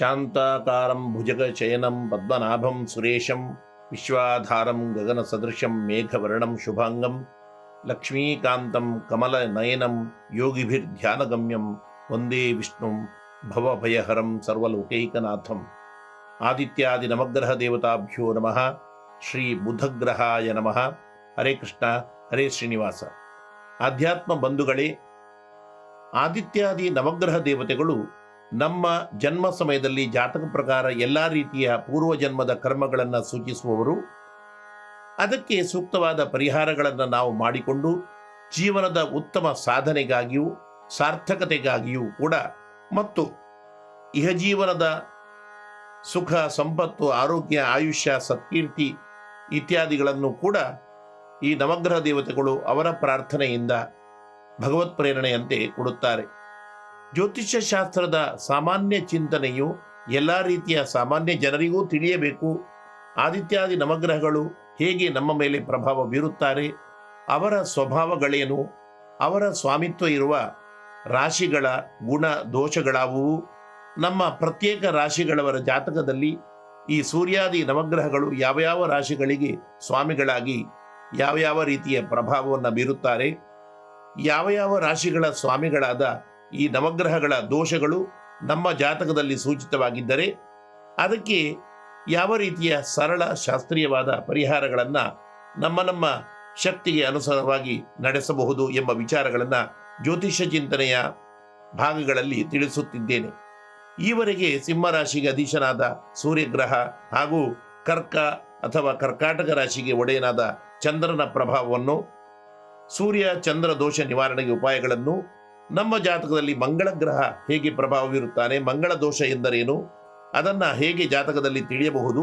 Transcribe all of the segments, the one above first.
ಶಾಂತಾಕಾರಂ ಭುಜಗಶಯನಂ ಪದ್ಮನಾಭಂ ಸುರೇಶಂ ವಿಶ್ವಾಧಾರಂ ಗಗನಸದೃಶಂ ಮೇಘವರ್ಣಂ ಶುಭಾಂಗಂ ಲಕ್ಷ್ಮೀಕಾಂತಂ ಕಮಲನಯನಂ ಯೋಗಿಭಿರ್ಧ್ಯಾನಗಮ್ಯಂ ವಂದೇ ವಿಷ್ಣುಂ ಭವಭಯಹರಂ ಸರ್ವಲೋಕೈಕನಾಥಂ ಆದಿತ್ಯಾದಿ ನವಗ್ರಹ ದೇವತಾಭ್ಯೋ ನಮಃ ಶ್ರೀ ಬುಧಗ್ರಹಾಯ ನಮಃ ಹರೇ ಕೃಷ್ಣ ಹರೇ ಶ್ರೀನಿವಾಸ ಆಧ್ಯಾತ್ಮ ಬಂಧುಗಳೇ ಆದಿತ್ಯಾದಿ ನವಗ್ರಹ ದೇವತೆಗಳು ನಮ್ಮ ಜನ್ಮ ಸಮಯದಲ್ಲಿ ಜಾತಕ ಪ್ರಕಾರ ಎಲ್ಲ ರೀತಿಯ ಪೂರ್ವ ಜನ್ಮದ ಕರ್ಮಗಳನ್ನು ಸೂಚಿಸುವವರು. ಅದಕ್ಕೆ ಸೂಕ್ತವಾದ ಪರಿಹಾರಗಳನ್ನು ನಾವು ಮಾಡಿಕೊಂಡು ಜೀವನದ ಉತ್ತಮ ಸಾಧನೆಗಾಗಿಯೂ ಸಾರ್ಥಕತೆಗಾಗಿಯೂ ಕೂಡ ಮತ್ತು ಇಹಜೀವನದ ಸುಖ, ಸಂಪತ್ತು, ಆರೋಗ್ಯ, ಆಯುಷ್ಯ, ಸತ್ಕೀರ್ತಿ ಇತ್ಯಾದಿಗಳನ್ನು ಕೂಡ ಈ ನವಗ್ರಹ ದೇವತೆಗಳು ಅವರ ಪ್ರಾರ್ಥನೆಯಿಂದ ಭಗವತ್ ಪ್ರೇರಣೆಯಂತೆ ಕೊಡುತ್ತಾರೆ. ಜ್ಯೋತಿಷ್ಯ ಶಾಸ್ತ್ರದ ಸಾಮಾನ್ಯ ಚಿಂತನೆಯು ಎಲ್ಲ ರೀತಿಯ ಸಾಮಾನ್ಯ ಜನರಿಗೂ ತಿಳಿಯಬೇಕು. ಆದಿತ್ಯಾದಿ ನವಗ್ರಹಗಳು ಹೇಗೆ ನಮ್ಮ ಮೇಲೆ ಪ್ರಭಾವ ಬೀರುತ್ತಾರೆ, ಅವರ ಸ್ವಭಾವಗಳೇನು, ಅವರ ಸ್ವಾಮಿತ್ವ ಇರುವ ರಾಶಿಗಳ ಗುಣ ದೋಷಗಳಾವುವು, ನಮ್ಮ ಪ್ರತ್ಯೇಕ ರಾಶಿಗಳವರ ಜಾತಕದಲ್ಲಿ ಈ ಸೂರ್ಯಾದಿ ನವಗ್ರಹಗಳು ಯಾವ ಯಾವ ರಾಶಿಗಳಿಗೆ ಸ್ವಾಮಿಗಳಾಗಿ ಯಾವ ಯಾವ ರೀತಿಯ ಪ್ರಭಾವವನ್ನು ಬೀರುತ್ತಾರೆ, ಯಾವ ಯಾವ ರಾಶಿಗಳ ಸ್ವಾಮಿಗಳಾದ ಈ ನವಗ್ರಹಗಳ ದೋಷಗಳು ನಮ್ಮ ಜಾತಕದಲ್ಲಿ ಸೂಚಿತವಾಗಿದ್ದರೆ ಅದಕ್ಕೆ ಯಾವ ರೀತಿಯ ಸರಳ ಶಾಸ್ತ್ರೀಯವಾದ ಪರಿಹಾರಗಳನ್ನು ನಮ್ಮ ನಮ್ಮ ಶಕ್ತಿಗೆ ಅನುಸಾರವಾಗಿ ನಡೆಸಬಹುದು ಎಂಬ ವಿಚಾರಗಳನ್ನು ಜ್ಯೋತಿಷ್ಯ ಚಿಂತನೆಯ ಭಾಗಗಳಲ್ಲಿ ತಿಳಿಸುತ್ತಿದ್ದೇನೆ. ಈವರೆಗೆ ಸಿಂಹರಾಶಿಗೆ ಅಧೀಶನಾದ ಸೂರ್ಯಗ್ರಹ ಹಾಗೂ ಕರ್ಕ ಅಥವಾ ಕರ್ಕಾಟಕ ರಾಶಿಗೆ ಒಡೆಯನಾದ ಚಂದ್ರನ ಪ್ರಭಾವವನ್ನು, ಸೂರ್ಯ ಚಂದ್ರ ದೋಷ ನಿವಾರಣೆಗೆ ಉಪಾಯಗಳನ್ನು ನಮ್ಮ ಜಾತಕದಲ್ಲಿ ಮಂಗಳ ಗ್ರಹ ಹೇಗೆ ಪ್ರಭಾವ ಬೀರುತ್ತಾನೆ ಮಂಗಳ ದೋಷ ಎಂದರೇನು? ಅದನ್ನ ಹೇಗೆ ಜಾತಕದಲ್ಲಿ ತಿಳಿಯಬಹುದು?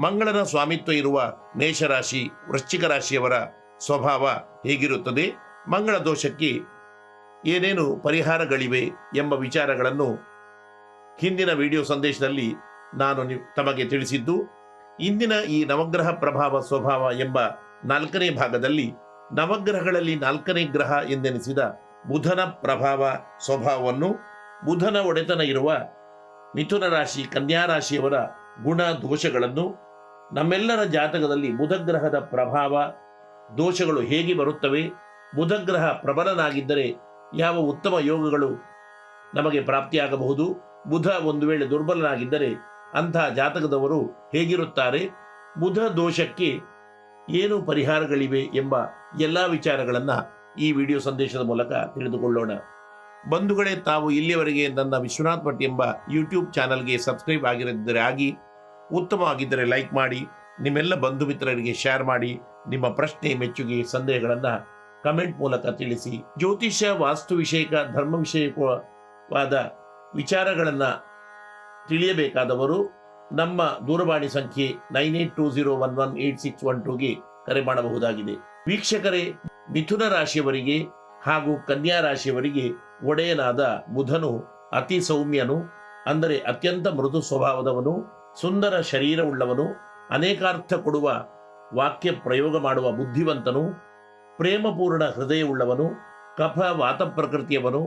ಮಂಗಳನ ಸ್ವಾಮಿತ್ವ ಇರುವ ಮೇಷರಾಶಿ, ವೃಶ್ಚಿಕ ರಾಶಿಯವರ ಸ್ವಭಾವ ಹೇಗಿರುತ್ತದೆ? ಮಂಗಳ ದೋಷಕ್ಕೆ ಏನೇನು ಪರಿಹಾರಗಳಿವೆ ಎಂಬ ವಿಚಾರಗಳನ್ನು ಹಿಂದಿನ ವಿಡಿಯೋ ಸಂದೇಶದಲ್ಲಿ ನಾನು ತಮಗೆ ತಿಳಿಸಿದ್ದು, ಇಂದಿನ ಈ ನವಗ್ರಹ ಪ್ರಭಾವ ಸ್ವಭಾವ ಎಂಬ ನಾಲ್ಕನೇ ಭಾಗದಲ್ಲಿ ನವಗ್ರಹಗಳಲ್ಲಿ ನಾಲ್ಕನೇ ಗ್ರಹ ಎಂದೆನಿಸಿದ ಬುಧನ ಪ್ರಭಾವ ಸ್ವಭಾವವನ್ನು ಬುಧನ ಒಡೆತನ ಇರುವ ಮಿಥುನ ರಾಶಿ, ಕನ್ಯಾ ರಾಶಿಯವರ ಗುಣ ದೋಷಗಳನ್ನು ನಮ್ಮೆಲ್ಲರ ಜಾತಕದಲ್ಲಿ ಬುಧಗ್ರಹದ ಪ್ರಭಾವ ದೋಷಗಳು ಹೇಗೆ ಬರುತ್ತವೆ, ಬುಧಗ್ರಹ ಪ್ರಬಲನಾಗಿದ್ದರೆ ಯಾವ ಉತ್ತಮ ಯೋಗಗಳು ನಮಗೆ ಪ್ರಾಪ್ತಿಯಾಗಬಹುದು, ಬುಧ ಒಂದು ವೇಳೆ ದುರ್ಬಲನಾಗಿದ್ದರೆ ಅಂಥ ಜಾತಕದವರು ಹೇಗಿರುತ್ತಾರೆ, ಬುಧ ದೋಷಕ್ಕೆ ಏನು ಪರಿಹಾರಗಳಿವೆ ಎಂಬ ಎಲ್ಲ ವಿಚಾರಗಳನ್ನು ಈ ವಿಡಿಯೋ ಸಂದೇಶದ ಮೂಲಕ ತಿಳಿದುಕೊಳ್ಳೋಣ. ಬಂಧುಗಳೇ ತಾವು ಇಲ್ಲಿಯವರೆಗೆ ನನ್ನ ವಿಶ್ವನಾಥ್ ಭಟ್ ಎಂಬ ಯೂಟ್ಯೂಬ್ ಚಾನಲ್ಗೆ ಸಬ್ಸ್ಕ್ರೈಬ್ ಆಗಿರದಿದ್ದರೆ ಆಗಿ, ಉತ್ತಮವಾಗಿದ್ದರೆ ಲೈಕ್ ಮಾಡಿ, ನಿಮ್ಮೆಲ್ಲ ಬಂಧು ಮಿತ್ರರಿಗೆ ಶೇರ್ ಮಾಡಿ, ನಿಮ್ಮ ಪ್ರಶ್ನೆ, ಮೆಚ್ಚುಗೆ, ಸಂದೇಹಗಳನ್ನು ಕಮೆಂಟ್ ಮೂಲಕ ತಿಳಿಸಿ. ಜ್ಯೋತಿಷ್ಯ ವಾಸ್ತು ವಿಷಯಕ, ಧರ್ಮ ವಿಷಯಕವಾದ ವಿಚಾರಗಳನ್ನು ತಿಳಿಯಬೇಕಾದವರು ನಮ್ಮ ದೂರವಾಣಿ ಸಂಖ್ಯೆ nine eight two zero one one eight six one ಟೂಗೆ ಕರೆ ಮಾಡಬಹುದಾಗಿದೆ. ವೀಕ್ಷಕರೇ ಮಿಥುನ ರಾಶಿಯವರಿಗೆ ಹಾಗೂ ಕನ್ಯಾ ರಾಶಿಯವರಿಗೆ ಒಡೆಯನಾದ ಬುಧನು ಅತಿ ಸೌಮ್ಯನು, ಅಂದರೆ ಅತ್ಯಂತ ಮೃದು ಸ್ವಭಾವದವನು, ಸುಂದರ ಶರೀರವುಳ್ಳವನು, ಅನೇಕಾರ್ಥ ಕೊಡುವ ವಾಕ್ಯ ಪ್ರಯೋಗ ಮಾಡುವ ಬುದ್ಧಿವಂತನು, ಪ್ರೇಮಪೂರ್ಣ ಹೃದಯವುಳ್ಳವನು, ಕಫ ವಾತ ಪ್ರಕೃತಿಯವನು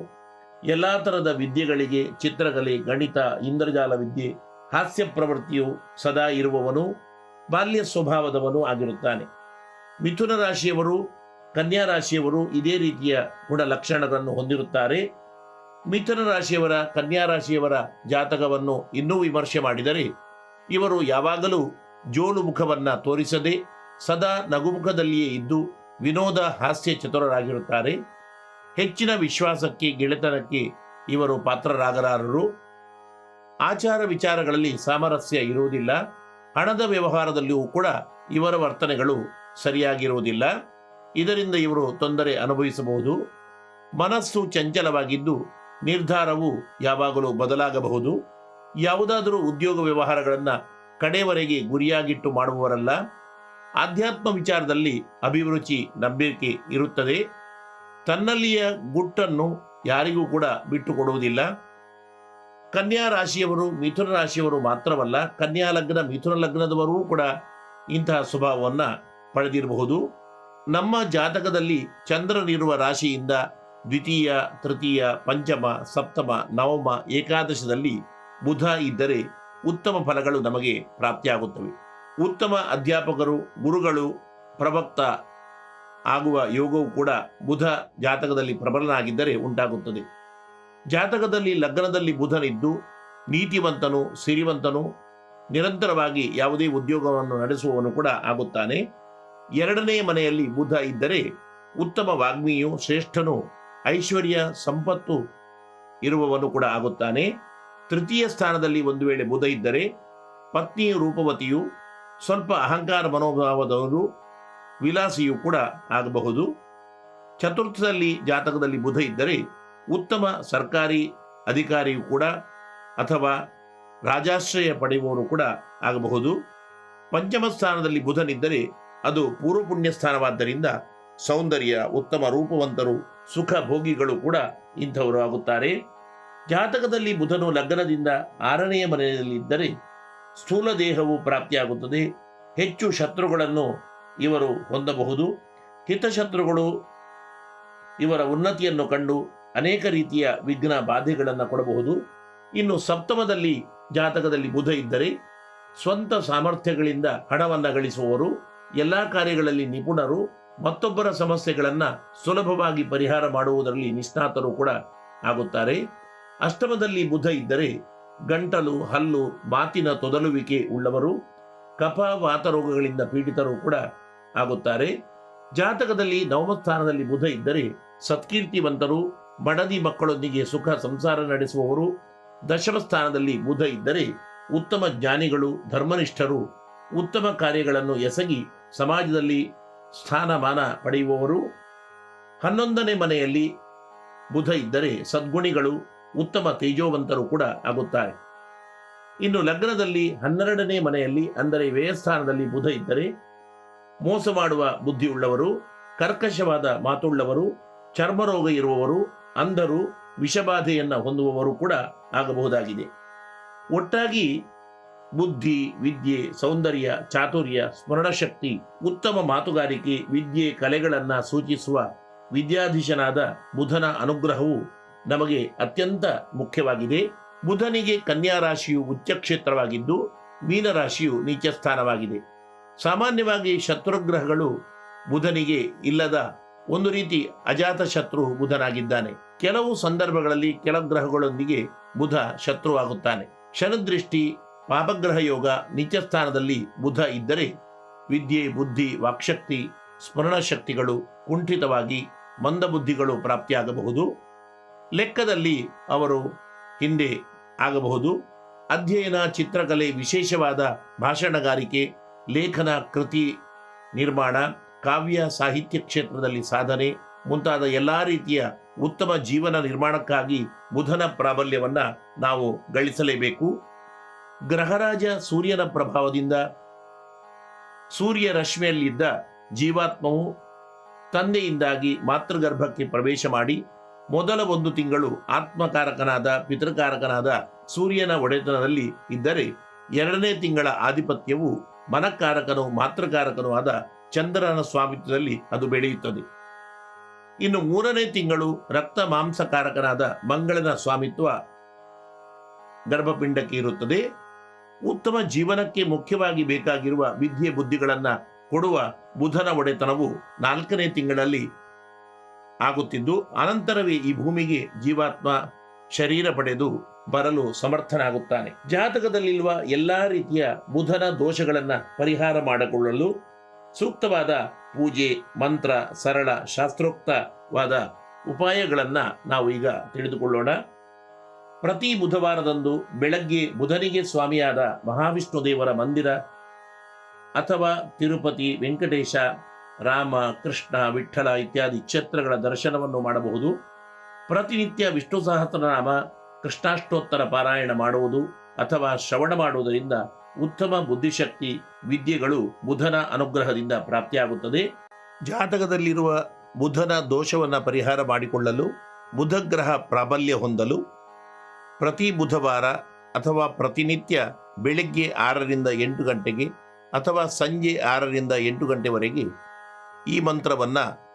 ಎಲ್ಲ ಥರದ ವಿದ್ಯೆಗಳಿಗೆ ಚಿತ್ರಕಲೆ, ಗಣಿತ, ಇಂದ್ರಜಾಲ ವಿದ್ಯೆ, ಹಾಸ್ಯ ಪ್ರವೃತ್ತಿಯು ಸದಾ ಇರುವವನು, ಬಾಲ್ಯ ಸ್ವಭಾವದವನು ಆಗಿರುತ್ತಾನೆ. ಮಿಥುನ ರಾಶಿಯವರು ಕನ್ಯಾ ರಾಶಿಯವರು ಇದೇ ರೀತಿಯ ಗುಣ ಲಕ್ಷಣಗಳನ್ನು ಹೊಂದಿರುತ್ತಾರೆ. ಮಿಥುನ ರಾಶಿಯವರ, ಕನ್ಯಾ ರಾಶಿಯವರ ಜಾತಕವನ್ನು ಇನ್ನೂ ವಿಮರ್ಶೆ ಮಾಡಿದರೆ, ಇವರು ಯಾವಾಗಲೂ ಜೋಲು ಮುಖವನ್ನು ತೋರಿಸದೆ, ಸದಾ ನಗುಮುಖದಲ್ಲಿಯೇ ಇದ್ದು ವಿನೋದ ಹಾಸ್ಯ ಚತುರರಾಗಿರುತ್ತಾರೆ. ಹೆಚ್ಚಿನ ವಿಶ್ವಾಸಕ್ಕೆ, ಗೆಳೆತನಕ್ಕೆ ಇವರು ಪಾತ್ರರಾಗಲಾರರು. ಆಚಾರ ವಿಚಾರಗಳಲ್ಲಿ ಸಾಮರಸ್ಯ ಇರುವುದಿಲ್ಲ. ಹಣದ ವ್ಯವಹಾರದಲ್ಲಿಯೂ ಕೂಡ ಇವರ ವರ್ತನೆಗಳು ಸರಿಯಾಗಿರುವುದಿಲ್ಲ. ಇದರಿಂದ ಇವರು ತೊಂದರೆ ಅನುಭವಿಸಬಹುದು. ಮನಸ್ಸು ಚಂಚಲವಾಗಿದ್ದು ನಿರ್ಧಾರವು ಯಾವಾಗಲೂ ಬದಲಾಗಬಹುದು. ಯಾವುದಾದರೂ ಉದ್ಯೋಗ ವ್ಯವಹಾರಗಳನ್ನು ಕಡೆಯವರೆಗೆ ಗುರಿಯಾಗಿಟ್ಟು ಮಾಡುವವರಲ್ಲ. ಆಧ್ಯಾತ್ಮ ವಿಚಾರದಲ್ಲಿ ಅಭಿರುಚಿ, ನಂಬಿಕೆ ಇರುತ್ತದೆ. ತನ್ನಲ್ಲಿಯ ಗುಟ್ಟನ್ನು ಯಾರಿಗೂ ಕೂಡ ಬಿಟ್ಟುಕೊಡುವುದಿಲ್ಲ. ಕನ್ಯಾ ರಾಶಿಯವರು ಮಿಥುನ ರಾಶಿಯವರು ಮಾತ್ರವಲ್ಲ, ಕನ್ಯಾ ಲಗ್ನ ಮಿಥುನ ಲಗ್ನದವರೂ ಕೂಡ ಇಂತಹ ಸ್ವಭಾವವನ್ನು ಪಡೆದಿರಬಹುದು. ನಮ್ಮ ಜಾತಕದಲ್ಲಿ ಚಂದ್ರನಿರುವ ರಾಶಿಯಿಂದ ದ್ವಿತೀಯ, ತೃತೀಯ, ಪಂಚಮ, ಸಪ್ತಮ, ನವಮ, ಏಕಾದಶದಲ್ಲಿ ಬುಧ ಇದ್ದರೆ ಉತ್ತಮ ಫಲಗಳು ನಮಗೆ ಪ್ರಾಪ್ತಿಯಾಗುತ್ತವೆ. ಉತ್ತಮ ಅಧ್ಯಾಪಕರು, ಗುರುಗಳು, ಪ್ರವಕ್ತ ಆಗುವ ಯೋಗವು ಕೂಡ ಬುಧ ಜಾತಕದಲ್ಲಿ ಪ್ರಬಲನಾಗಿದ್ದರೆ ಉಂಟಾಗುತ್ತದೆ. ಜಾತಕದಲ್ಲಿ ಲಗ್ನದಲ್ಲಿ ಬುಧನಿದ್ದು ನೀತಿವಂತನು, ಸಿರಿವಂತನು, ನಿರಂತರವಾಗಿ ಯಾವುದೇ ಉದ್ಯೋಗವನ್ನು ನಡೆಸುವವನು ಕೂಡ ಆಗುತ್ತಾನೆ. ಎರಡನೇ ಮನೆಯಲ್ಲಿ ಬುಧ ಇದ್ದರೆ ಉತ್ತಮ ವಾಗ್ಮಿಯು ಶ್ರೇಷ್ಠನು ಐಶ್ವರ್ಯ ಸಂಪತ್ತು ಇರುವವನು ಕೂಡ ಆಗುತ್ತಾನೆ. ತೃತೀಯ ಸ್ಥಾನದಲ್ಲಿ ಒಂದು ವೇಳೆ ಬುಧ ಇದ್ದರೆ ಪತ್ನಿಯ ರೂಪವತಿಯು ಸ್ವಲ್ಪ ಅಹಂಕಾರ ಮನೋಭಾವದವರು ವಿಲಾಸಿಯು ಕೂಡ ಆಗಬಹುದು. ಚತುರ್ಥದಲ್ಲಿ ಜಾತಕದಲ್ಲಿ ಬುಧ ಇದ್ದರೆ ಉತ್ತಮ ಸರ್ಕಾರಿ ಅಧಿಕಾರಿಯು ಕೂಡ ಅಥವಾ ರಾಜಾಶ್ರಯ ಪಡೆಯುವವರು ಕೂಡ ಆಗಬಹುದು. ಪಂಚಮ ಸ್ಥಾನದಲ್ಲಿ ಬುಧನಿದ್ದರೆ ಅದು ಪೂರ್ವ ಪುಣ್ಯ ಸ್ಥಾನವಾದ್ದರಿಂದ ಸೌಂದರ್ಯ, ಉತ್ತಮ ರೂಪವಂತರು, ಸುಖ ಭೋಗಿಗಳು ಕೂಡ ಇಂಥವರು ಆಗುತ್ತಾರೆ. ಜಾತಕದಲ್ಲಿ ಬುಧನು ಲಗ್ನದಿಂದ ಆರನೆಯ ಮನೆಯಲ್ಲಿದ್ದರೆ ಸ್ಥೂಲ ದೇಹವು ಪ್ರಾಪ್ತಿಯಾಗುತ್ತದೆ. ಹೆಚ್ಚು ಶತ್ರುಗಳನ್ನು ಇವರು ಹೊಂದಬಹುದು. ಹಿತಶತ್ರುಗಳು ಇವರ ಉನ್ನತಿಯನ್ನು ಕಂಡು ಅನೇಕ ರೀತಿಯ ವಿಘ್ನ ಬಾಧೆಗಳನ್ನು ಕೊಡಬಹುದು. ಇನ್ನು ಸಪ್ತಮದಲ್ಲಿ ಜಾತಕದಲ್ಲಿ ಬುಧ ಇದ್ದರೆ ಸ್ವಂತ ಸಾಮರ್ಥ್ಯಗಳಿಂದ ಹಣವನ್ನು ಗಳಿಸುವವರು. ಎಲ್ಲ ಕಾರ್ಯಗಳಲ್ಲಿ ನಿಪುಣರು ಮತ್ತೊಬ್ಬರ ಸಮಸ್ಯೆಗಳನ್ನು ಸುಲಭವಾಗಿ ಪರಿಹಾರ ಮಾಡುವುದರಲ್ಲಿ ನಿಷ್ಣಾತರು ಕೂಡ ಆಗುತ್ತಾರೆ. ಅಷ್ಟಮದಲ್ಲಿ ಬುಧ ಇದ್ದರೆ ಗಂಟಲು, ಹಲ್ಲು, ಮಾತಿನ ತೊದಲುವಿಕೆ ಉಳ್ಳವರು, ಕಫ ವಾತರೋಗಗಳಿಂದ ಪೀಡಿತರು ಕೂಡ ಆಗುತ್ತಾರೆ. ಜಾತಕದಲ್ಲಿ ನವಮಸ್ಥಾನದಲ್ಲಿ ಬುಧ ಇದ್ದರೆ ಸತ್ಕೀರ್ತಿವಂತರು ಬಡದಿ ಮಕ್ಕಳೊಂದಿಗೆ ಸುಖ ಸಂಸಾರ ನಡೆಸುವವರು. ದಶಮ ಸ್ಥಾನದಲ್ಲಿ ಬುಧ ಇದ್ದರೆ ಉತ್ತಮ ಜ್ಞಾನಿಗಳು, ಧರ್ಮನಿಷ್ಠರು ಉತ್ತಮ ಕಾರ್ಯಗಳನ್ನು ಎಸಗಿ ಸಮಾಜದಲ್ಲಿ ಸ್ಥಾನಮಾನ ಪಡೆಯುವವರು. ಹನ್ನೊಂದನೇ ಮನೆಯಲ್ಲಿ ಬುಧ ಇದ್ದರೆ ಸದ್ಗುಣಿಗಳು ಉತ್ತಮ ತೇಜೋವಂತರು ಕೂಡ ಆಗುತ್ತಾರೆ. ಇನ್ನು ಲಗ್ನದಲ್ಲಿ ಹನ್ನೆರಡನೇ ಮನೆಯಲ್ಲಿ, ಅಂದರೆ ವ್ಯಯಸ್ಥಾನದಲ್ಲಿ ಬುಧ ಇದ್ದರೆ ಮೋಸ ಮಾಡುವ ಬುದ್ಧಿಯುಳ್ಳವರು, ಕರ್ಕಶವಾದ ಮಾತುಳ್ಳವರು, ಚರ್ಮರೋಗ ಇರುವವರು, ಅಂಧರು, ವಿಷಬಾಧೆಯನ್ನು ಹೊಂದುವವರು ಕೂಡ ಆಗಬಹುದಾಗಿದೆ. ಒಟ್ಟಾಗಿ ಬುದ್ಧಿ, ವಿದ್ಯೆ, ಸೌಂದರ್ಯ, ಚಾತುರ್ಯ, ಸ್ಮರಣಶಕ್ತಿ, ಉತ್ತಮ ಮಾತುಗಾರಿಕೆ, ವಿದ್ಯೆ, ಕಲೆಗಳನ್ನ ಸೂಚಿಸುವ ವಿದ್ಯಾಧೀಶನಾದ ಬುಧನ ಅನುಗ್ರಹವು ನಮಗೆ ಅತ್ಯಂತ ಮುಖ್ಯವಾಗಿದೆ. ಬುಧನಿಗೆ ಕನ್ಯಾ ರಾಶಿಯು ಉಚ್ಚ ಕ್ಷೇತ್ರವಾಗಿದ್ದು ಮೀನರಾಶಿಯು ನೀಚ ಸ್ಥಾನವಾಗಿದೆ ಸಾಮಾನ್ಯವಾಗಿ ಶತ್ರುಗ್ರಹಗಳು ಬುಧನಿಗೆ ಇಲ್ಲದ ಒಂದು ರೀತಿ ಅಜಾತ ಶತ್ರು ಬುಧನಾಗಿದ್ದಾನೆ. ಕೆಲವು ಸಂದರ್ಭಗಳಲ್ಲಿ ಕೆಲ ಗ್ರಹಗಳೊಂದಿಗೆ ಬುಧ ಶತ್ರುವಾಗುತ್ತಾನೆ. ಶನದೃಷ್ಟಿ ಪಾಪಗ್ರಹ ಯೋಗ ನಿಜ ಸ್ಥಾನದಲ್ಲಿ ಬುಧ ಇದ್ದರೆ ವಿದ್ಯೆ, ಬುದ್ಧಿ, ವಾಕ್ಶಕ್ತಿ ಸ್ಮರಣ ಶಕ್ತಿಗಳು ಕುಂಠಿತವಾಗಿ ಮಂದಬುದ್ಧಿಗಳು ಪ್ರಾಪ್ತಿಯಾಗಬಹುದು. ಲೆಕ್ಕದಲ್ಲಿ ಅವರು ಹಿಂದೆ ಆಗಬಹುದು. ಅಧ್ಯಯನ, ಚಿತ್ರಕಲೆ, ವಿಶೇಷವಾದ ಭಾಷಣಗಾರಿಕೆ, ಲೇಖನ, ಕೃತಿ ನಿರ್ಮಾಣ, ಕಾವ್ಯ, ಸಾಹಿತ್ಯ ಕ್ಷೇತ್ರದಲ್ಲಿ ಸಾಧನೆ ಮುಂತಾದ ಎಲ್ಲ ರೀತಿಯ ಉತ್ತಮ ಜೀವನ ನಿರ್ಮಾಣಕ್ಕಾಗಿ ಬುಧನ ಪ್ರಾಬಲ್ಯವನ್ನು ನಾವು ಗಳಿಸಲೇಬೇಕು. ಗ್ರಹರಾಜ ಸೂರ್ಯನ ಪ್ರಭಾವದಿಂದ ಸೂರ್ಯ ರಶ್ಮಿಯಲ್ಲಿದ್ದ ಜೀವಾತ್ಮವು ತಂದೆಯಿಂದಾಗಿ ಮಾತೃಗರ್ಭಕ್ಕೆ ಪ್ರವೇಶ ಮಾಡಿ ಮೊದಲ ಒಂದು ತಿಂಗಳು ಆತ್ಮಕಾರಕನಾದ, ಪಿತೃಕಾರಕನಾದ ಸೂರ್ಯನ ಒಡೆತನದಲ್ಲಿ ಇದ್ದರೆ ಎರಡನೇ ತಿಂಗಳ ಆಧಿಪತ್ಯವು ಮನಕಾರಕನು, ಮಾತೃಕಾರಕನೂ ಆದ ಚಂದ್ರನ ಸ್ವಾಮಿತ್ವದಲ್ಲಿ ಅದು ಬೆಳೆಯುತ್ತದೆ. ಇನ್ನು ಮೂರನೇ ತಿಂಗಳು ರಕ್ತ ಮಾಂಸಕಾರಕನಾದ ಮಂಗಳನ ಸ್ವಾಮಿತ್ವ ಗರ್ಭಪಿಂಡಕ್ಕೆ ಇರುತ್ತದೆ. ಉತ್ತಮ ಜೀವನಕ್ಕೆ ಮುಖ್ಯವಾಗಿ ಬೇಕಾಗಿರುವ ವಿದ್ಯೆ ಬುದ್ಧಿಗಳನ್ನ ಕೊಡುವ ಬುಧನ ಒಡೆತನವು ನಾಲ್ಕನೇ ತಿಂಗಳಲ್ಲಿ ಆಗುತ್ತಿದ್ದು, ಅನಂತರವೇ ಈ ಭೂಮಿಗೆ ಜೀವಾತ್ಮ ಶರೀರ ಪಡೆದು ಬರಲು ಸಮರ್ಥನಾಗುತ್ತಾನೆ. ಜಾತಕದಲ್ಲಿರುವ ಎಲ್ಲಾ ರೀತಿಯ ಬುಧನ ದೋಷಗಳನ್ನ ಪರಿಹಾರ ಮಾಡಿಕೊಳ್ಳಲು ಸೂಕ್ತವಾದ ಪೂಜೆ, ಮಂತ್ರ, ಸರಳ, ಶಾಸ್ತ್ರೋಕ್ತವಾದ ಉಪಾಯಗಳನ್ನ ನಾವು ಈಗ ತಿಳಿದುಕೊಳ್ಳೋಣ. ಪ್ರತಿ ಬುಧವಾರದಂದು ಬೆಳಗ್ಗೆ ಬುಧನಿಗೆ ಸ್ವಾಮಿಯಾದ ಮಹಾವಿಷ್ಣು ದೇವರ ಮಂದಿರ ಅಥವಾ ತಿರುಪತಿ, ವೆಂಕಟೇಶ, ರಾಮ, ಕೃಷ್ಣ, ವಿಠ್ಠಲ ಇತ್ಯಾದಿ ಕ್ಷೇತ್ರಗಳ ದರ್ಶನವನ್ನು ಮಾಡಬಹುದು. ಪ್ರತಿನಿತ್ಯ ವಿಷ್ಣು ಸಹಸ್ರನಾಮ, ಕೃಷ್ಣಾಷ್ಟೋತ್ತರ ಪಾರಾಯಣ ಮಾಡುವುದು ಅಥವಾ ಶ್ರವಣ ಮಾಡುವುದರಿಂದ ಉತ್ತಮ ಬುದ್ಧಿಶಕ್ತಿ ವಿದ್ಯೆಗಳು ಬುಧನ ಅನುಗ್ರಹದಿಂದ ಪ್ರಾಪ್ತಿಯಾಗುತ್ತದೆ. ಜಾತಕದಲ್ಲಿರುವ ಬುಧನ ದೋಷವನ್ನು ಪರಿಹಾರ ಮಾಡಿಕೊಳ್ಳಲು, ಬುಧಗ್ರಹ ಪ್ರಾಬಲ್ಯ ಹೊಂದಲು ಪ್ರತಿ ಬುಧವಾರ ಅಥವಾ ಪ್ರತಿನಿತ್ಯ ಬೆಳಗ್ಗೆ ಆರರಿಂದ ಎಂಟು ಗಂಟೆಗೆ ಅಥವಾ ಸಂಜೆ ಆರರಿಂದ ಎಂಟು ಗಂಟೆವರೆಗೆ ಈ ಮಂತ್ರವನ್ನು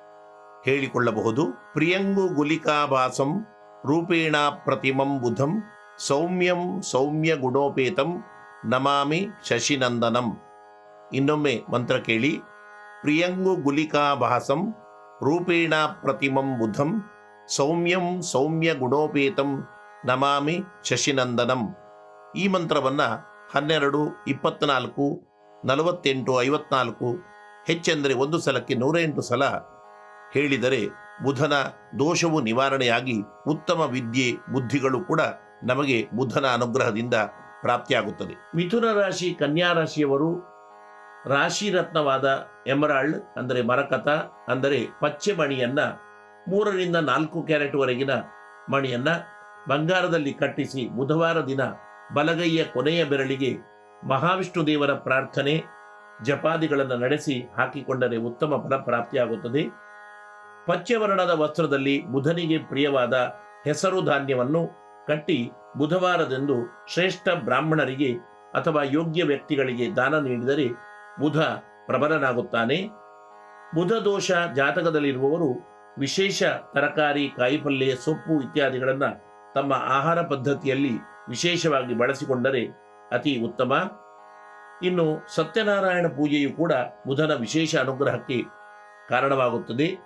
ಹೇಳಿಕೊಳ್ಳಬಹುದು. ಪ್ರಿಯಂಗು ಗುಲಿಕಾಭಾಸಂ ರೂಪೇಣ ಪ್ರತಿಮಂ ಬುಧಂ ಸೌಮ್ಯಂ ಸೌಮ್ಯ ಗುಣೋಪೇತಂ ನಮಾಮಿ ಶಶಿನಂದನಂ. ಇನ್ನೊಮ್ಮೆ ಮಂತ್ರ ಕೇಳಿ. ಪ್ರಿಯಂಗು ಗುಲಿಕಾಭಾಸಂ ರೂಪೇಣ ಪ್ರತಿಮಂ ಬುಧಂ ಸೌಮ್ಯಂ ಸೌಮ್ಯ ಗುಣೋಪೇತಂ ನಮಾಮಿ ಶಶಿನಂದನಂ. ಈ ಮಂತ್ರವನ್ನು ಹನ್ನೆರಡು, ಇಪ್ಪತ್ನಾಲ್ಕು, ನಲವತ್ತೆಂಟು, ಐವತ್ನಾಲ್ಕು, ಹೆಚ್ಚೆಂದರೆ ಒಂದು ಸಲಕ್ಕೆ ನೂರ ಎಂಟು ಸಲ ಹೇಳಿದರೆ ಬುಧನ ದೋಷವು ನಿವಾರಣೆಯಾಗಿ ಉತ್ತಮ ವಿದ್ಯೆ, ಬುದ್ಧಿಗಳು ಕೂಡ ನಮಗೆ ಬುಧನ ಅನುಗ್ರಹದಿಂದ ಪ್ರಾಪ್ತಿಯಾಗುತ್ತದೆ. ಮಿಥುನ ರಾಶಿ, ಕನ್ಯಾ ರಾಶಿಯವರು ರಾಶಿ ರತ್ನವಾದ ಎಮರಾಲ್ಡ್, ಅಂದರೆ ಮರಕತ, ಅಂದರೆ ಪಚ್ಚೆ ಮಣಿಯನ್ನ ಮೂರರಿಂದ ನಾಲ್ಕು ಕ್ಯಾರೆಟ್ವರೆಗಿನ ಮಣಿಯನ್ನ ಬಂಗಾರದಲ್ಲಿ ಕಟ್ಟಿಸಿ ಬುಧವಾರ ದಿನ ಬಲಗೈಯ ಕೊನೆಯ ಬೆರಳಿಗೆ ಮಹಾವಿಷ್ಣು ದೇವರ ಪ್ರಾರ್ಥನೆ ಜಪಾದಿಗಳನ್ನು ನಡೆಸಿ ಹಾಕಿಕೊಂಡರೆ ಉತ್ತಮ ಫಲ ಪ್ರಾಪ್ತಿಯಾಗುತ್ತದೆ. ಪಚ್ಚೆ ವರ್ಣದ ವಸ್ತ್ರದಲ್ಲಿ ಬುಧನಿಗೆ ಪ್ರಿಯವಾದ ಹೆಸರು ಧಾನ್ಯವನ್ನು ಕಟ್ಟಿ ಬುಧವಾರದಂದು ಶ್ರೇಷ್ಠ ಬ್ರಾಹ್ಮಣರಿಗೆ ಅಥವಾ ಯೋಗ್ಯ ವ್ಯಕ್ತಿಗಳಿಗೆ ದಾನ ನೀಡಿದರೆ ಬುಧ ಪ್ರಬಲನಾಗುತ್ತಾನೆ. ಬುಧ ದೋಷ ಜಾತಕದಲ್ಲಿರುವವರು ವಿಶೇಷ ತರಕಾರಿ ಕಾಯಿಪಲ್ಯ ಸೊಪ್ಪು ಇತ್ಯಾದಿಗಳನ್ನು ತಮ್ಮ ಆಹಾರ ಪದ್ಧತಿಯಲ್ಲಿ ವಿಶೇಷವಾಗಿ ಬಳಸಿಕೊಂಡರೆ ಅತಿ ಉತ್ತಮ. ಇನ್ನು ಸತ್ಯನಾರಾಯಣ ಪೂಜೆಯು ಕೂಡ ಬುಧನ ವಿಶೇಷ ಅನುಗ್ರಹಕ್ಕೆ ಕಾರಣವಾಗುತ್ತದೆ.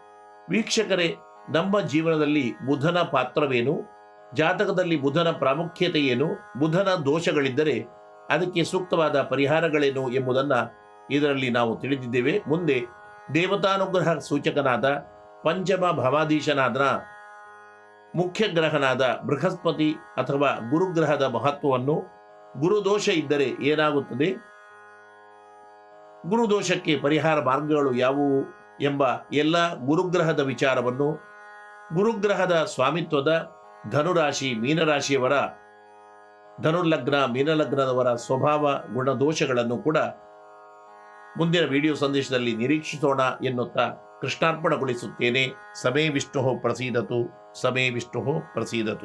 ವೀಕ್ಷಕರೇ, ನಮ್ಮ ಜೀವನದಲ್ಲಿ ಬುಧನ ಪಾತ್ರವೇನು? ಜಾತಕದಲ್ಲಿ ಬುಧನ ಪ್ರಾಮುಖ್ಯತೆ ಏನು ಬುಧನ ದೋಷಗಳಿದ್ದರೆ ಅದಕ್ಕೆ ಸೂಕ್ತವಾದ ಪರಿಹಾರಗಳೇನು ಎಂಬುದನ್ನು ಇದರಲ್ಲಿ ನಾವು ತಿಳಿದಿದ್ದೇವೆ. ಮುಂದೆ ದೇವತಾನುಗ್ರಹ ಸೂಚಕನಾದ ಪಂಚಮ ಭವಾಧೀಶನಾದ ಮುಖ್ಯ ಗ್ರಹನಾದ ಬೃಹಸ್ಪತಿ ಅಥವಾ ಗುರುಗ್ರಹದ ಮಹತ್ವವನ್ನು ಗುರುದೋಷ ಇದ್ದರೆ ಏನಾಗುತ್ತದೆ? ಗುರುದೋಷಕ್ಕೆ ಪರಿಹಾರ ಮಾರ್ಗಗಳು ಯಾವುವು ಎಂಬ ಎಲ್ಲ ಗುರುಗ್ರಹದ ವಿಚಾರವನ್ನು ಗುರುಗ್ರಹದ ಸ್ವಾಮಿತ್ವದ ಧನುರಾಶಿ ಮೀನರಾಶಿಯವರ ಧನುರ್ಲಗ್ನ ಮೀನಲಗ್ನದವರ ಸ್ವಭಾವ ಗುಣದೋಷಗಳನ್ನು ಕೂಡ ಮುಂದಿನ ವಿಡಿಯೋ ಸಂದೇಶದಲ್ಲಿ ನಿರೀಕ್ಷಿಸೋಣ ಎನ್ನುತ್ತಾ ಕೃಷ್ಣಾರ್ಪಣಗೊಳಿಸುತ್ತೇನೆ. ಸಮೇ ವಿಷ್ಣು ಪ್ರಸೀದತು ಸಮೇ ವಿಷ್ಣು ಪ್ರಸೀದತು.